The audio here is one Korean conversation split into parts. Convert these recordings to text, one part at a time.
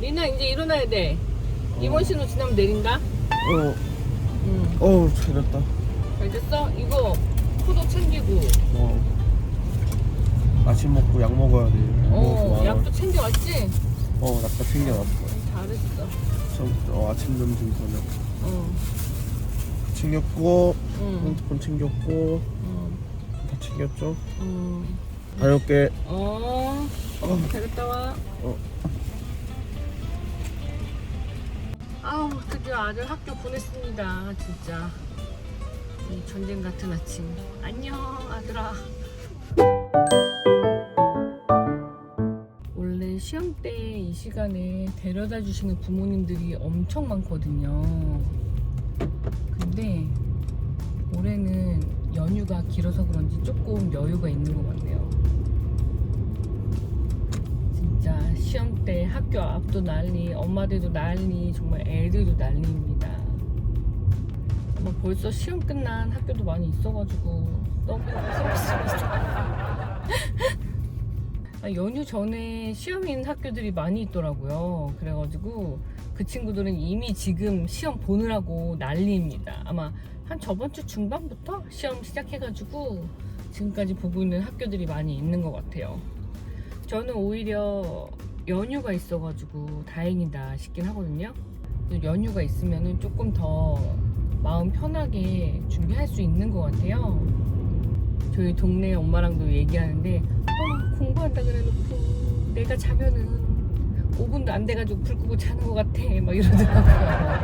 리나 이제 일어나야 돼. 이번 신호 지나면 내린다. 어, 응. 어우, 잘했다. 잘 됐어? 이거 포도 챙기고. 어. 아침 먹고 약 먹어야 돼. 약 먹고 어, 와. 약도 챙겨왔지? 어, 약도 챙겨놨어. 잘했어. 저, 어, 아침, 점심, 저녁. 어. 챙겼고, 응. 핸드폰 챙겼고, 응. 다 챙겼죠? 응. 다녀올게. 어. 어, 잘 갔다 와. 어. 아우, 드디어 아들 학교 보냈습니다. 진짜. 이 전쟁 같은 아침. 안녕, 아들아. 원래 시험 때 이 시간에 데려다 주시는 부모님들이 엄청 많거든요. 근데 올해는 연휴가 길어서 그런지 조금 여유가 있는 것 같네요. 진짜 시험 때 학교 앞도 난리, 엄마들도 난리, 정말 애들도 난리입니다. 뭐 벌써 시험 끝난 학교도 많이 있어가지고 너무 슬펐습니다. 아, 연휴 전에 시험인 학교들이 많이 있더라고요. 그래가지고 그 친구들은 이미 지금 시험 보느라고 난리입니다. 아마 한 저번 주 중반부터 시험 시작해가지고 지금까지 보고 있는 학교들이 많이 있는 것 같아요. 저는 오히려 연휴가 있어가지고 다행이다 싶긴 하거든요. 연휴가 있으면은 조금 더 마음 편하게 준비할 수 있는 것 같아요. 저희 동네 엄마랑도 얘기하는데 어, 공부한다 그래놓고 내가 자면은 5분도 안 돼가지고 불 끄고 자는 것 같아 막 이러더라고요.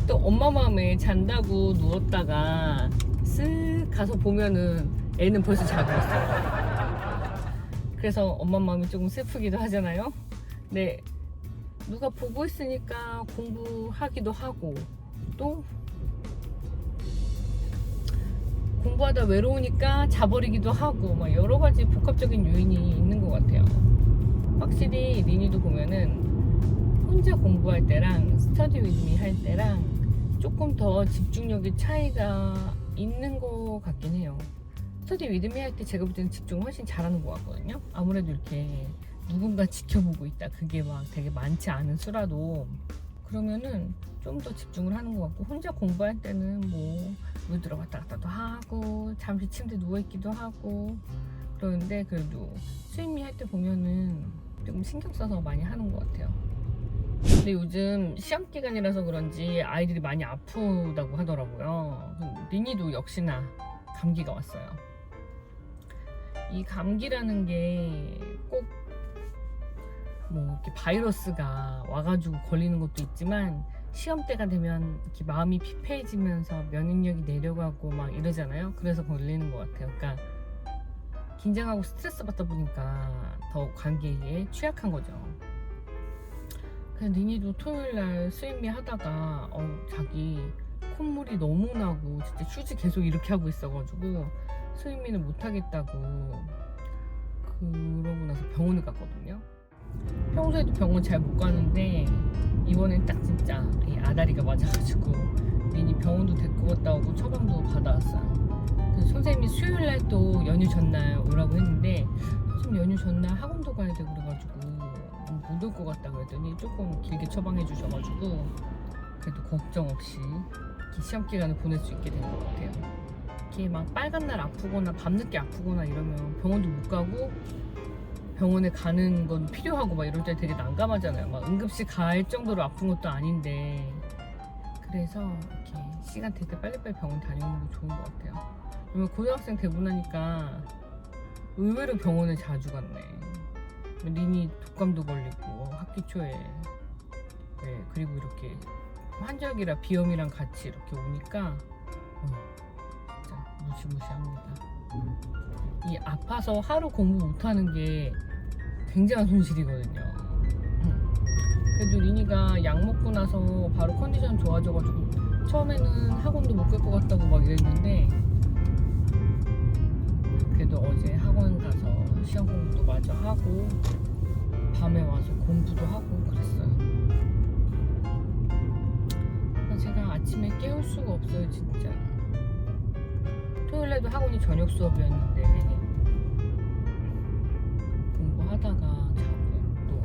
또 엄마 마음에 잔다고 누웠다가 쓱 가서 보면은 애는 벌써 자고 있어요. 그래서 엄마 마음이 조금 슬프기도 하잖아요. 근데 누가 보고 있으니까 공부하기도 하고 또 공부하다 외로우니까 자버리기도 하고 막 여러 가지 복합적인 요인이 있는 것 같아요. 확실히 리니도 보면은 혼자 공부할 때랑 스터디 위드미 할 때랑 조금 더 집중력의 차이가 있는 것 같긴 해요. 스터디 위드미 할 때 제가 볼 때는 집중을 훨씬 잘하는 것 같거든요. 아무래도 이렇게 누군가 지켜보고 있다. 그게 막 되게 많지 않은 수라도 그러면은 좀 더 집중을 하는 것 같고 혼자 공부할 때는 뭐 물 들어갔다 갔다도 하고 잠시 침대 누워 있기도 하고 그러는데 그래도 스위미 할때 보면은 조금 신경 써서 많이 하는 것 같아요. 근데 요즘 시험 기간이라서 그런지 아이들이 많이 아프다고 하더라고요. 리니도 역시나 감기가 왔어요. 이 감기라는 게 꼭 뭐 이렇게 바이러스가 와가지고 걸리는 것도 있지만 시험 때가 되면 이렇게 마음이 피폐해지면서 면역력이 내려가고 막 이러잖아요. 그래서 걸리는 것 같아요. 그러니까 긴장하고 스트레스 받다 보니까 더 감기에 취약한 거죠. 그래서 니니도 토요일 날 스위미 하다가 어, 자기 콧물이 너무 나고 진짜 휴지 계속 이렇게 하고 있어가지고 스위미는 못 하겠다고 그러고 나서 병원을 갔거든요. 평소에도 병원 잘 못 가는데 이번엔 딱 진짜 이 아다리가 맞아가지고 미니 병원도 데리고 갔다 오고 처방도 받아왔어요. 그래서 선생님이 수요일 날 또 연휴 전날 오라고 했는데 선생님 연휴 전날 학원도 가야 되고 그래가지고 못 올 것 같다 그랬더니 조금 길게 처방해 주셔가지고 그래도 걱정 없이 시험 기간을 보낼 수 있게 된 것 같아요. 이렇게 막 빨간 날 아프거나 밤늦게 아프거나 이러면 병원도 못 가고 병원에 가는 건 필요하고 막 이럴 때 되게 난감하잖아요. 막 응급실 갈 정도로 아픈 것도 아닌데 그래서 이렇게 시간 될 때 빨리빨리 병원 다녀오는 게 좋은 것 같아요. 왜냐면 고등학생 되고 나니까 의외로 병원에 자주 갔네. 린이 독감도 걸리고 학기 초에 네, 그리고 이렇게 환절기라 비염이랑 같이 이렇게 오니까 어, 진짜 무시무시합니다. 이 아파서 하루 공부 못하는 게 굉장한 손실이거든요. 음. 그래도 리니가 약 먹고 나서 바로 컨디션 좋아져가지고 처음에는 학원도 못 갈 것 같다고 막 이랬는데 그래도 어제 학원 가서 시험 공부도 마저 하고 밤에 와서 공부도 하고 그랬어요. 아침에 깨울 수가 없어요, 진짜. 토요일에도 학원이 저녁 수업이었는데 공부하다가 자고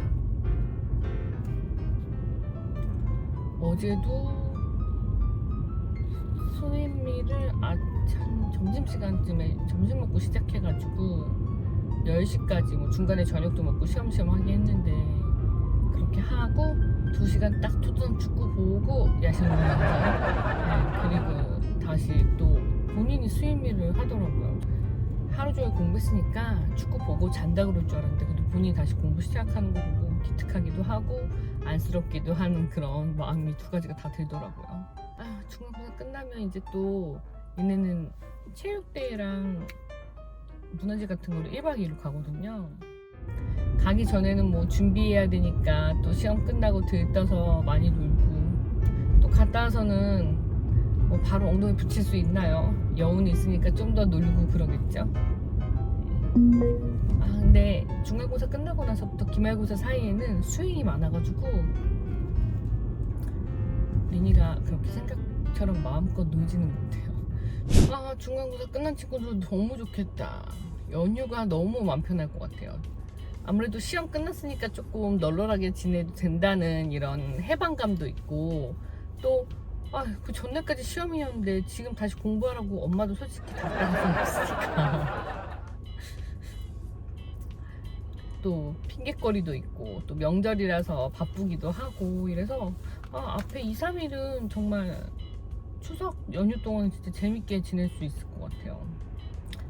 또 어제도 수임미를 아, 한 점심시간쯤에 점심 먹고 시작해가지고 10시까지 뭐 중간에 저녁도 먹고 시험시험 하게 했는데 그렇게 하고 2시간 딱 토트넘 축구 보고 야식 먹는 거 그리고 다시 또 본인이 수임미를 하더라고요 하루 종일 공부했으니까 축구 보고 잔다 그럴 줄 알았는데 그래도 본인이 다시 공부 시작하는 거 보고 기특하기도 하고 안쓰럽기도 하는 그런 마음이 두 가지가 다 들더라고요. 아, 중간고사 끝나면 이제 또 얘네는 체육대회랑 문화재 같은 거를 1박 2일로 가거든요. 가기 전에는 뭐 준비해야 되니까 또 시험 끝나고 들떠서 많이 놀고 또 갔다 와서는 뭐 바로 엉덩이 붙일 수 있나요? 여운이 있으니까 좀 더 놀고 그러겠죠. 아 근데 중간고사 끝나고 나서부터 기말고사 사이에는 수행이 많아가지고 리니가 그렇게 생각처럼 마음껏 놀지는 못해요. 아 중간고사 끝난 친구들 너무 좋겠다. 연휴가 너무 마음 편할 것 같아요. 아무래도 시험 끝났으니까 조금 널널하게 지내도 된다는 이런 해방감도 있고 또 아, 그 전날까지 시험이었는데 지금 다시 공부하라고 엄마도 솔직히 답답할 수 없으니까. 또 핑계거리도 있고 또 명절이라서 바쁘기도 하고 이래서 아, 앞에 2, 3일은 정말 추석 연휴 동안 진짜 재밌게 지낼 수 있을 것 같아요.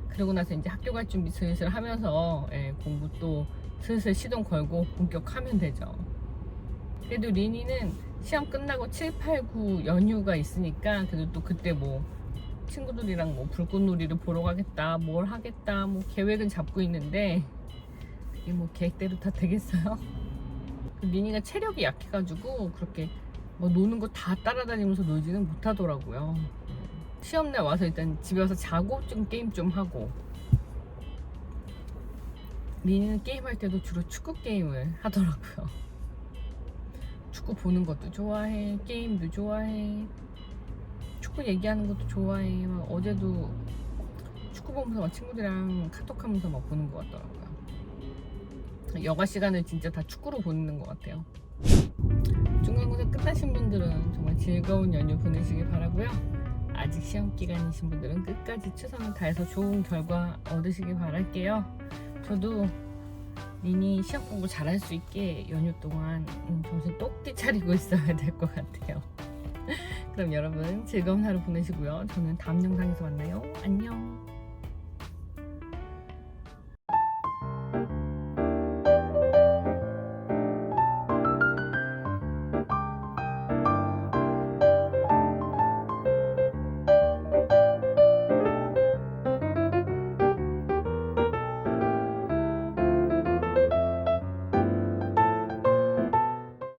그러고 나서 이제 학교 갈 준비 슬슬 하면서 예, 공부 또 슬슬 시동 걸고 본격하면 되죠. 그래도 리니는 시험 끝나고 7, 8, 9 연휴가 있으니까 그래도 또 그때 뭐 친구들이랑 뭐 불꽃놀이를 보러 가겠다 뭘 하겠다 뭐 계획은 잡고 있는데 그게 뭐 계획대로 다 되겠어요? 그 리니가 체력이 약해가지고 그렇게 뭐 노는 거 다 따라다니면서 놀지는 못하더라고요 시험날 와서 일단 집에 와서 자고 좀 게임 좀 하고 리니는 게임할 때도 주로 축구 게임을 하더라고요. 축구 보는 것도 좋아해 게임도 좋아해 축구 얘기하는 것도 좋아해. 막 어제도 축구 보면서 막 친구들이랑 카톡하면서 막 보는 것 같더라고요. 여가 시간을 진짜 다 축구로 보내는 것 같아요. 중간고사 끝나신 분들은 정말 즐거운 연휴 보내시길 바라고요. 아직 시험 기간이신 분들은 끝까지 최선을 다해서 좋은 결과 얻으시길 바랄게요 저도 니니 시험 공부 잘할 수 있게 연휴 동안 음, 정신 똑띠 차리고 있어야 될 것 같아요. 그럼 여러분 즐거운 하루 보내시고요. 저는 다음 영상에서 만나요. 안녕.